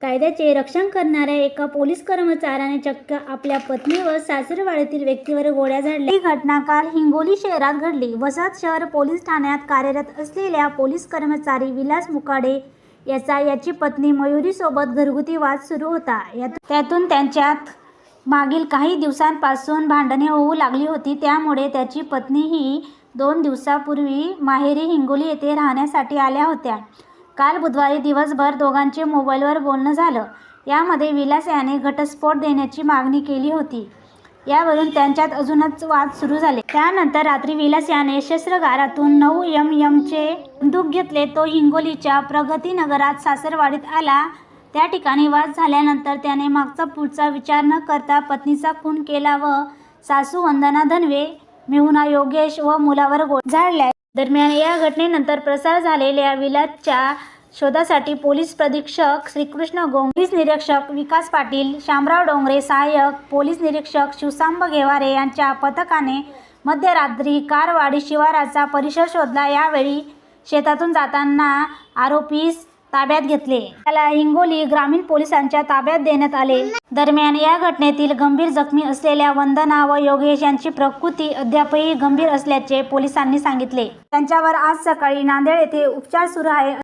कायद्याचे रक्षण करणाऱ्या एका पोलीस कर्मचाऱ्याने चक्क आपल्या पत्नी व सासरवाडीतील व्यक्तीवर गोळ्या झाडल्या. ही घटना काल हिंगोली शहरात घडली. वसाहत शहर पोलीस ठाण्यात कार्यरत असलेल्या पोलीस कर्मचारी विलास मुकाडे याचा याची पत्नी मयुरीसोबत घरगुती वाद सुरू होता. यात- त्यातून त्यांच्यात मागील काही दिवसांपासून भांडणे होऊ लागली होती. त्यामुळे त्याची पत्नी ही दोन दिवसापूर्वी माहेरी हिंगोली येथे राहण्यासाठी आल्या होत्या. काल बुधवारी दिवसभर दोघांचे मोबाईलवर बोलणं झालं. यामध्ये विलास याने घटस्फोट देण्याची मागणी केली होती. यावरून त्यांच्यात अजूनच वाद सुरू झाले. त्यानंतर रात्री विलास याने शस्त्रगारातून नऊ एम एमचे बंदूक घेतले. तो हिंगोलीच्या प्रगतीनगरात सासरवाडीत आला. त्या ठिकाणी वाद झाल्यानंतर त्याने मागचा पुढचा विचार न करता पत्नीचा खून केला व सासू वंदना धनवे मेहुना योगेश व मुलावर गोळ झाडल्या. दरम्यान या घटनेनंतर प्रसार झालेल्या विलासच्या शोधासाठी पोलीस प्रदीक्षक श्रीकृष्ण गोंग पोलीस निरीक्षक विकास पाटील शामराव डोंगरे सहाय्यक पोलीस निरीक्षक शिवसांब घेवारे यांच्या पथकाने मध्यरात्री कारवाडी शिवाराचा परिसर शोधला. यावेळी शेतातून जाताना आरोपीस ताब्यात घेतले. त्याला हिंगोली ग्रामीण पोलिसांच्या ताब्यात देण्यात आले. दरम्यान या घटनेतील गंभीर जखमी असलेल्या वंदना व योगेश यांची प्रकृती अद्यापही गंभीर असल्याचे पोलिसांनी सांगितले. त्यांच्यावर आज सकाळी नांदेड येथे उपचार सुरू आहे.